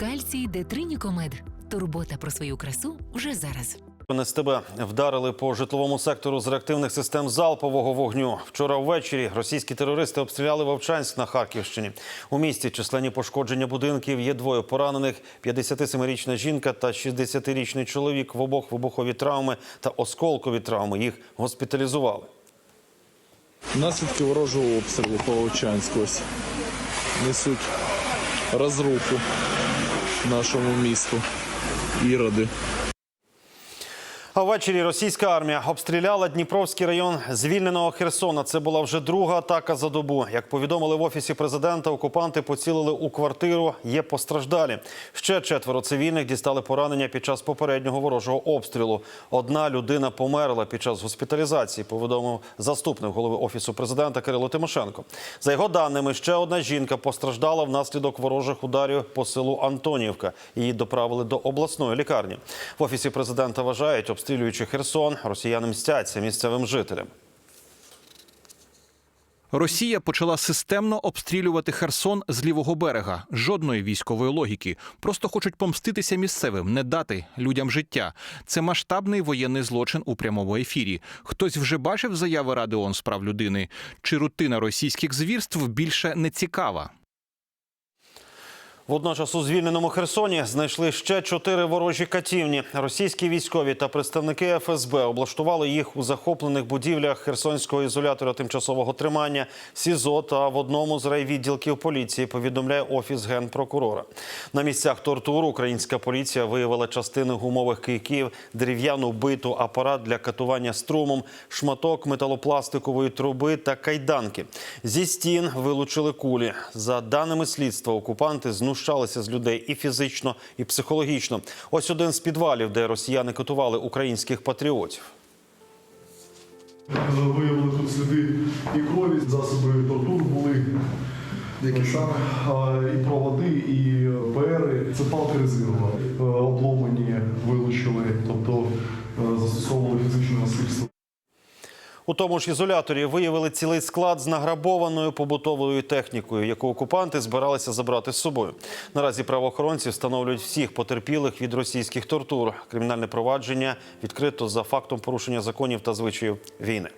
Кальцій Детринікомед. Турбота про свою красу вже зараз. НСТБ вдарили по житловому сектору з реактивних систем залпового вогню. Вчора ввечері російські терористи обстріляли Вовчанськ на Харківщині. У місті численні пошкодження будинків. Є двоє поранених: 57-річна жінка та 60-річний чоловік. В обох вибухові травми та осколкові травми. Їх госпіталізували. Наслідки ворожого обстрілу по Овчанську ось несуть розруху нашому місту. Іроди. А ввечері російська армія обстріляла Дніпровський район звільненого Херсона. Це була вже друга атака за добу. Як повідомили в офісі президента, окупанти поцілили у квартиру. Є постраждалі. Ще четверо цивільних дістали поранення під час попереднього ворожого обстрілу. Одна людина померла під час госпіталізації. Повідомив заступник голови офісу президента Кирило Тимошенко. За його даними, ще одна жінка постраждала внаслідок ворожих ударів по селу Антонівка. Її доправили до обласної лікарні. В офісі президента вважають, обстрілюючи Херсон, росіяни мстяться місцевим жителям. Росія почала системно обстрілювати Херсон з лівого берега. Жодної військової логіки. Просто хочуть помститися місцевим, не дати людям життя. Це масштабний воєнний злочин у прямому ефірі. Хтось вже бачив заяви Ради ООН з прав людини. Чи рутина російських звірств більше не цікава? Водночас у звільненому Херсоні знайшли ще чотири ворожі катівні. Російські військові та представники ФСБ облаштували їх у захоплених будівлях Херсонського ізолятора тимчасового тримання СІЗО та в одному з райвідділків поліції. Повідомляє офіс генпрокурора. На місцях тортур українська поліція виявила частини гумових кийків, дерев'яну биту, апарат для катування струмом, шматок металопластикової труби та кайданки. Зі стін вилучили кулі. За даними слідства, окупанти знущалися з людей і фізично, і психологічно. Ось один з підвалів, де росіяни катували українських патріотів. Виявили тут сліди і крові, засоби тортур були. Які саме і проводи, і ПРи. Це палки резинова. Е, Обломані вилучили, тобто е, застосовували фізичне насильство. У тому ж ізоляторі виявили цілий склад з награбованою побутовою технікою, яку окупанти збиралися забрати з собою. Наразі правоохоронці встановлюють всіх потерпілих від російських тортур. Кримінальне провадження відкрито за фактом порушення законів та звичаїв війни.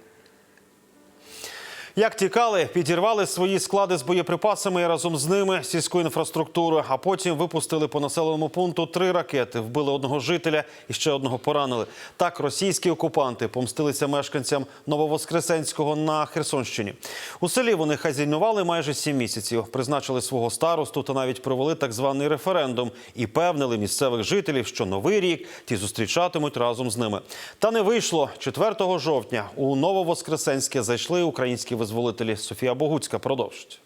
Як тікали, підірвали свої склади з боєприпасами і разом з ними сільську інфраструктуру, а потім випустили по населеному пункту три ракети. Вбили одного жителя і ще одного поранили. Так російські окупанти помстилися мешканцям Нововоскресенського на Херсонщині. У селі вони хазяйнували майже сім місяців, призначили свого старосту та навіть провели так званий референдум і певнили місцевих жителів, що новий рік ті зустрічатимуть разом з ними. Та не вийшло 4 жовтня. У Нововоскресенське зайшли українські визволителі. Софія Богуцька продовжить.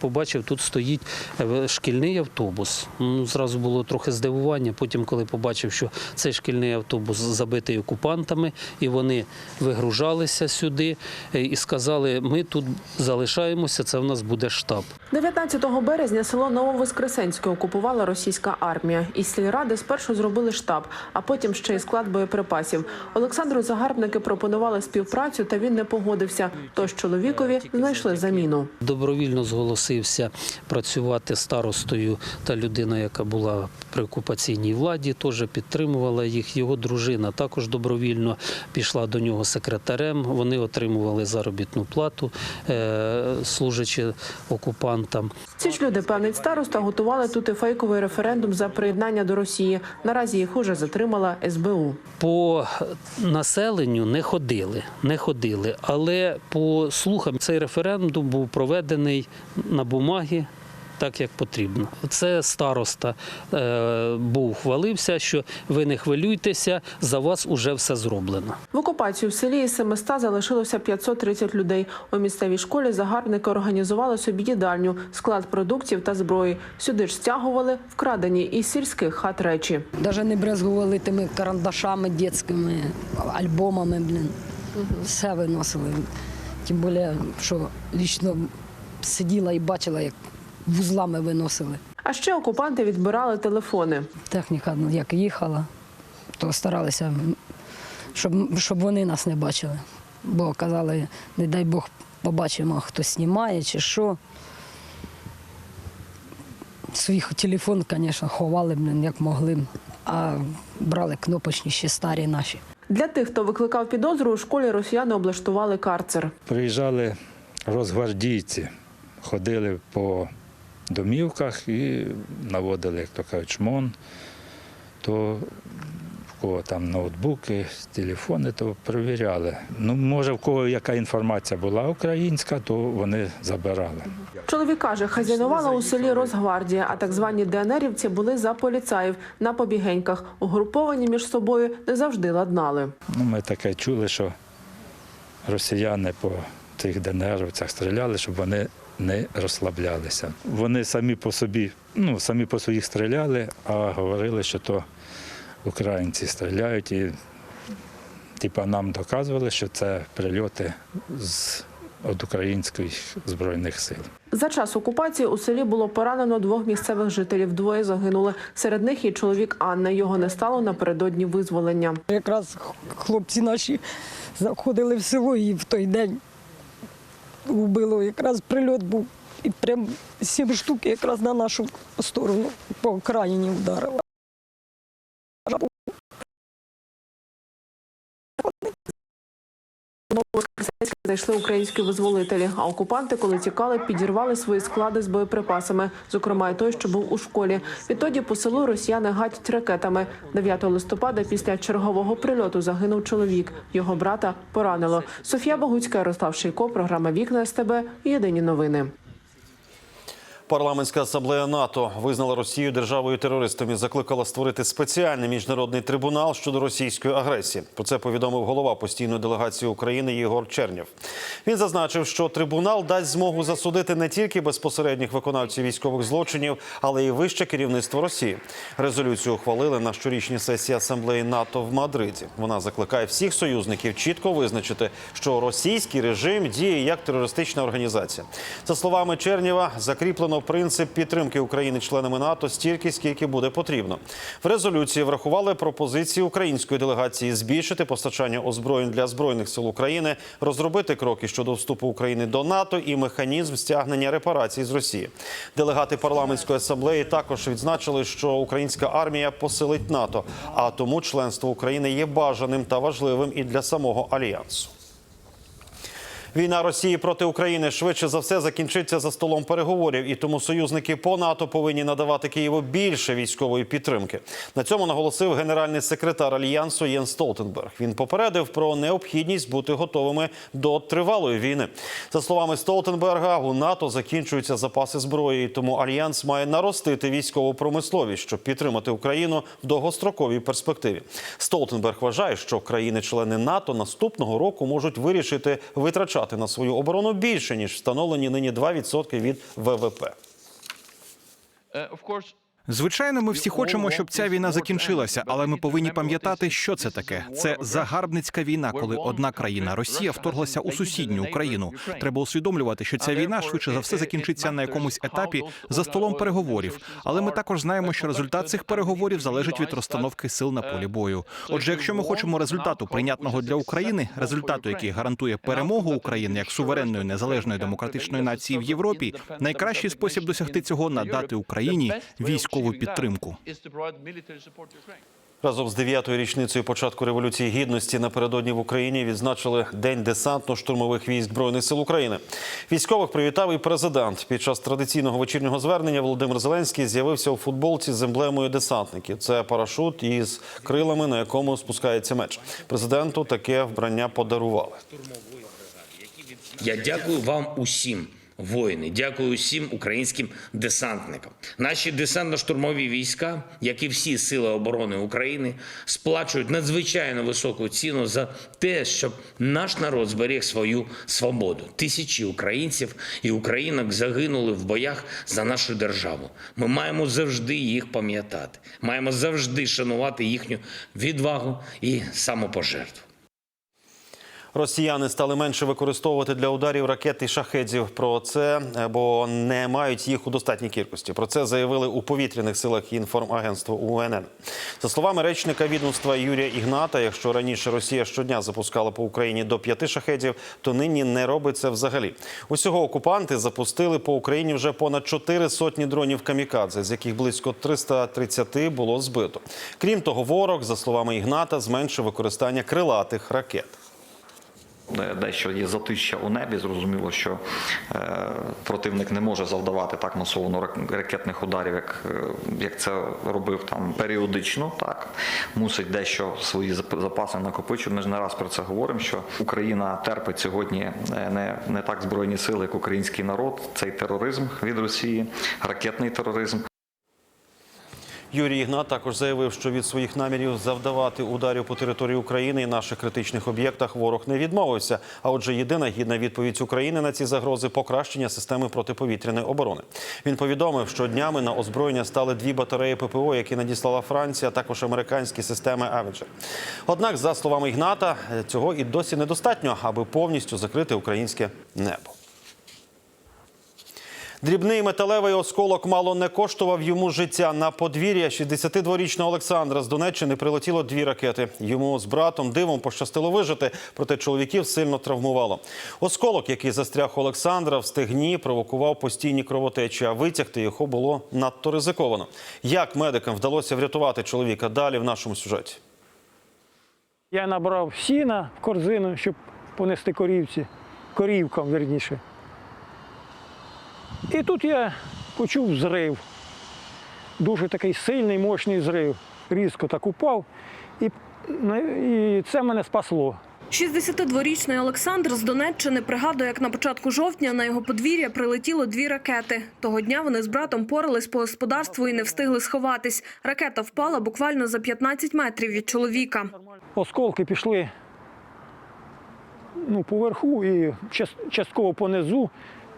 Побачив, тут стоїть е, шкільний автобус. Ну, зразу було трохи здивування. Потім, коли побачив, що цей шкільний автобус забитий окупантами, і вони вигружалися сюди е, і сказали: ми тут залишаємося, це в нас буде штаб. 19 березня село Нововоскресенське окупувала російська армія. Із сільради спершу зробили штаб, а потім ще й склад боєприпасів. Олександру загарбники пропонували співпрацю, та він не погодився. Тож чоловікові знайшли заміну. Добровільно зголосився працювати старостою та людина, яка була при окупаційній владі, теж підтримувала їх. Його дружина також добровільно пішла до нього секретарем. Вони отримували заробітну плату, е, служачи окупантам. Ці ж люди, певний староста, готували тут і фейковий референдум за приєднання до Росії. Наразі їх уже затримала СБУ. По населенню не ходили, не ходили. Але по слухам цей референдум був проведений на бумагі. Так як потрібно, це староста е, був хвалився, що ви не хвилюйтеся, за вас уже все зроблено. В окупацію в селі із 700 залишилося 530 людей. У місцевій школі загарбники організували собі їдальню, склад продуктів та зброї. Сюди ж стягували вкрадені із сільських хат речі. Даже не брезгували тими карандашами дитячими, альбомами, блін. Все виносили. Тим більше, що лічно сиділа і бачила, як вузлами виносили. А ще окупанти відбирали телефони. Техніка ну, як їхала, то старалися, щоб, щоб вони нас не бачили. Бо казали, не дай Бог побачимо, хто знімає чи що. Свій телефон, звісно, ховали, блін, як могли, а брали кнопочні ще старі наші. Для тих, хто викликав підозру, у школі росіяни облаштували карцер. Приїжджали розгвардійці, ходили по домівках і наводили, як то кажуть, шмон, то в кого там ноутбуки, телефони, то перевіряли. Ну, може, в кого яка інформація була українська, то вони забирали. Чоловік каже, хазяйнувала у селі Росгвардія, а так звані ДНРівці були за поліцаїв на побігеньках. Угруповані між собою не завжди ладнали. Ну, ми таке чули, що росіяни по тих ДНРівцях стріляли, щоб вони не розслаблялися. Вони самі по собі, ну, самі по своїх стріляли, а говорили, що то українці стріляють і типа нам доказували, що це прильоти з від українських збройних сил. За час окупації у селі було поранено двох місцевих жителів. Двоє загинули. Серед них і чоловік Анна. Його не стало напередодні визволення. Якраз хлопці наші заходили в село і в той день вбило. Якраз прильот був. І прям сім штук якраз на нашу сторону по окраїні вдарило. Воскресенськ зайшли українські визволителі. А окупанти, коли тікали, підірвали свої склади з боєприпасами, зокрема й той, що був у школі. Відтоді по селу росіяни гатять ракетами. 9 листопада після чергового прильоту загинув чоловік. Його брата поранило. Софія Богуцька, Ярослав Шийко, програма Вікна СТБ. Єдині новини. Парламентська асамблея НАТО визнала Росію державою терористом і закликала створити спеціальний міжнародний трибунал щодо російської агресії. Про це повідомив голова постійної делегації України Єгор Чернєв. Він зазначив, що трибунал дасть змогу засудити не тільки безпосередніх виконавців військових злочинів, але й вище керівництво Росії. Резолюцію ухвалили на щорічній сесії асамблеї НАТО в Мадриді. Вона закликає всіх союзників чітко визначити, що російський режим діє як терористична організація. За словами Чернєва, закріплено принцип підтримки України членами НАТО стільки, скільки буде потрібно. В резолюції врахували пропозиції української делегації збільшити постачання озброєнь для збройних сил України, розробити кроки щодо вступу України до НАТО і механізм стягнення репарацій з Росії. Делегати парламентської асамблеї також відзначили, що українська армія посилить НАТО, а тому членство України є бажаним та важливим і для самого альянсу. Війна Росії проти України швидше за все закінчиться за столом переговорів, і тому союзники по НАТО повинні надавати Києву більше військової підтримки. На цьому наголосив генеральний секретар альянсу Єн Столтенберг. Він попередив про необхідність бути готовими до тривалої війни. За словами Столтенберга, у НАТО закінчуються запаси зброї, тому альянс має наростити військову промисловість, щоб підтримати Україну в довгостроковій перспективі. Столтенберг вважає, що країни-члени НАТО наступного року можуть вирішити витрачати на свою оборону більше ніж встановлені нині 2% від ВВП. Звичайно, ми всі хочемо, щоб ця війна закінчилася, але ми повинні пам'ятати, що це таке. Це загарбницька війна, коли одна країна Росія вторглася у сусідню Україну. Треба усвідомлювати, що ця війна швидше за все закінчиться на якомусь етапі за столом переговорів. Але ми також знаємо, що результат цих переговорів залежить від розстановки сил на полі бою. Отже, якщо ми хочемо результату прийнятного для України, результату, який гарантує перемогу України як суверенної незалежної демократичної нації в Європі, найкращий спосіб досягти цього надати Україні військову підтримку. Разом з дев'ятою річницею початку революції гідності напередодні в Україні відзначили День десантно-штурмових військ збройних сил України. Військових привітав і президент. Під час традиційного вечірнього звернення Володимир Зеленський з'явився у футболці з емблемою десантників. Це парашут із крилами, на якому спускається меч. Президенту таке вбрання подарували. Я дякую вам усім, воїни. Дякую усім українським десантникам. Наші десантно-штурмові війська, як і всі сили оборони України, сплачують надзвичайно високу ціну за те, щоб наш народ зберіг свою свободу. Тисячі українців і українок загинули в боях за нашу державу. Ми маємо завжди їх пам'ятати. Маємо завжди шанувати їхню відвагу і самопожертву. Росіяни стали менше використовувати для ударів ракет і шахедів. Про це е, бо не мають їх у достатній кількості. Про це заявили у повітряних силах інформагентства УНН. За словами речника відомства Юрія Ігната, якщо раніше Росія щодня запускала по Україні до п'яти шахедів, то нині не робить це взагалі. Усього окупанти запустили по Україні вже понад чотири сотні дронів камікадзе, з яких близько 330 було збито. Крім того, ворог, за словами Ігната, зменшив використання крилатих ракет. Де- дещо є затища у небі. Зрозуміло, що е, противник не може завдавати так масово рак- ракетних ударів, як, е, як це робив там періодично. Так мусить дещо свої запаси накопичувати. Ми ж не раз про це говоримо. Що Україна терпить сьогодні е, не, не так збройні сили, як український народ. Цей тероризм від Росії, ракетний тероризм. Юрій Ігнат також заявив, що від своїх намірів завдавати ударів по території України і наших критичних об'єктах ворог не відмовився. А отже, єдина гідна відповідь України на ці загрози покращення системи протиповітряної оборони. Він повідомив, що днями на озброєння стали дві батареї ППО, які надіслала Франція, також американські системи Авенджер. Однак, за словами Ігната, цього і досі недостатньо, аби повністю закрити українське небо. Дрібний металевий осколок мало не коштував йому життя. На подвір'я 62-річного Олександра з Донеччини прилетіло дві ракети. Йому з братом дивом пощастило вижити, проте чоловіків сильно травмувало. Осколок, який застряг Олександра в стегні, провокував постійні кровотечі, а витягти його було надто ризиковано. Як медикам вдалося врятувати чоловіка далі в нашому сюжеті? Я набрав сіна в корзину, щоб понести корівці, корівкам, верніше. І тут я почув зрив. Дуже такий сильний, мощний зрив. Різко так упав, і, і це мене спасло. 62-річний Олександр з Донеччини пригадує, як на початку жовтня на його подвір'я прилетіло дві ракети. Того дня вони з братом порались по господарству і не встигли сховатись. Ракета впала буквально за 15 метрів від чоловіка. Осколки пішли ну, поверху і частково понизу.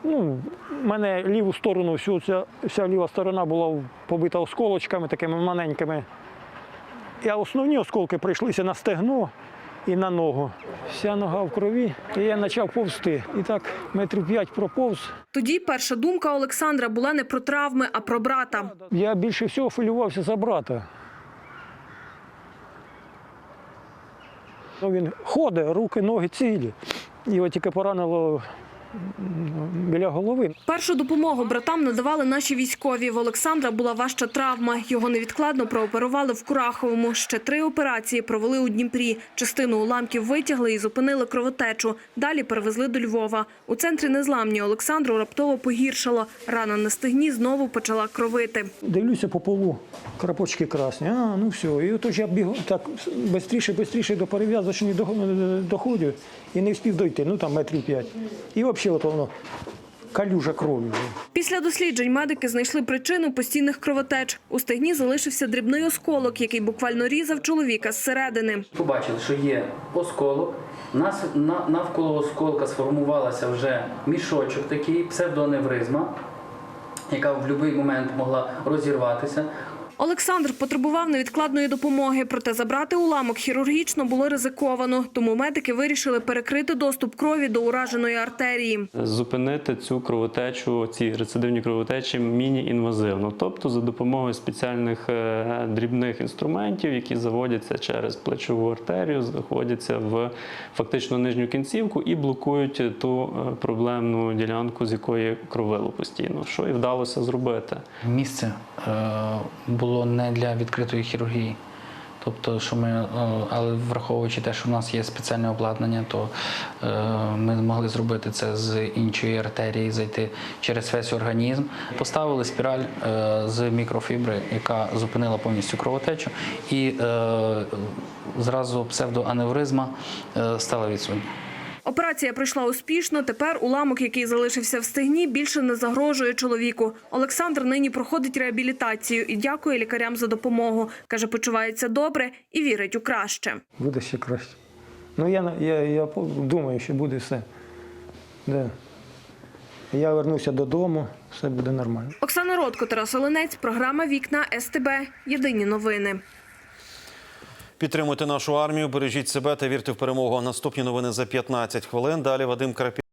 Ну, в мене ліву сторону, всю ця, вся ліва сторона була побита осколочками такими маленькими. А основні осколки прийшлися на стегно і на ногу. Вся нога в крові, і я почав повзти. І так метрів п'ять проповз. Тоді перша думка Олександра була не про травми, а про брата. Я більше всього хвилювався за брата. Ну, він ходить, руки, ноги цілі. Його тільки поранило біля голови. Першу допомогу братам надавали наші військові. В Олександра була важча травма. Його невідкладно прооперували в Кураховому. Ще три операції провели у Дніпрі. Частину уламків витягли і зупинили кровотечу. Далі перевезли до Львова. У центрі незламні Олександру раптово погіршало. Рана на стегні знову почала кровити. Дивлюся по полу, крапочки красні. А, ну все. І отож я бігу так швидше, швидше до перев'язочної до- доходжу і не встиг дойти, ну там метрів п'ять. І взагалі от воно калюжа крові. Після досліджень медики знайшли причину постійних кровотеч. У стегні залишився дрібний осколок, який буквально різав чоловіка зсередини. Побачили, що є осколок. Нас навколо осколка сформувалася вже мішочок такий, псевдоаневризма, яка в будь-який момент могла розірватися. Олександр потребував невідкладної допомоги, проте забрати уламок хірургічно було ризиковано. Тому медики вирішили перекрити доступ крові до ураженої артерії. зупинити цю кровотечу, ці рецидивні кровотечі міні-інвазивно, тобто за допомогою спеціальних е, дрібних інструментів, які заводяться через плечову артерію, знаходяться в фактично нижню кінцівку і блокують ту е, проблемну ділянку, з якої кровило постійно, що і вдалося зробити. Місце е, було не для відкритої хірургії. Тобто, що ми, е, але враховуючи те, що в нас є спеціальне обладнання, то е, ми змогли зробити це з іншої артерії, зайти через весь організм. Поставили спіраль е, з мікрофібри, яка зупинила повністю кровотечу, і зразу псевдоаневризма стала відсутня. Операція пройшла успішно. Тепер уламок, який залишився в стегні, більше не загрожує чоловіку. Олександр нині проходить реабілітацію і дякує лікарям за допомогу. Каже, почувається добре і вірить у краще. Буде ще краще. Ну я, я, я думаю, що буде все. Да. Я вернуся додому, все буде нормально. Оксана Ротко, Тарас Оленець, програма Вікна СТБ. Єдині новини. Підтримуйте нашу армію, бережіть себе та вірте в перемогу. Наступні новини за 15 хвилин. Далі Вадим Карпі.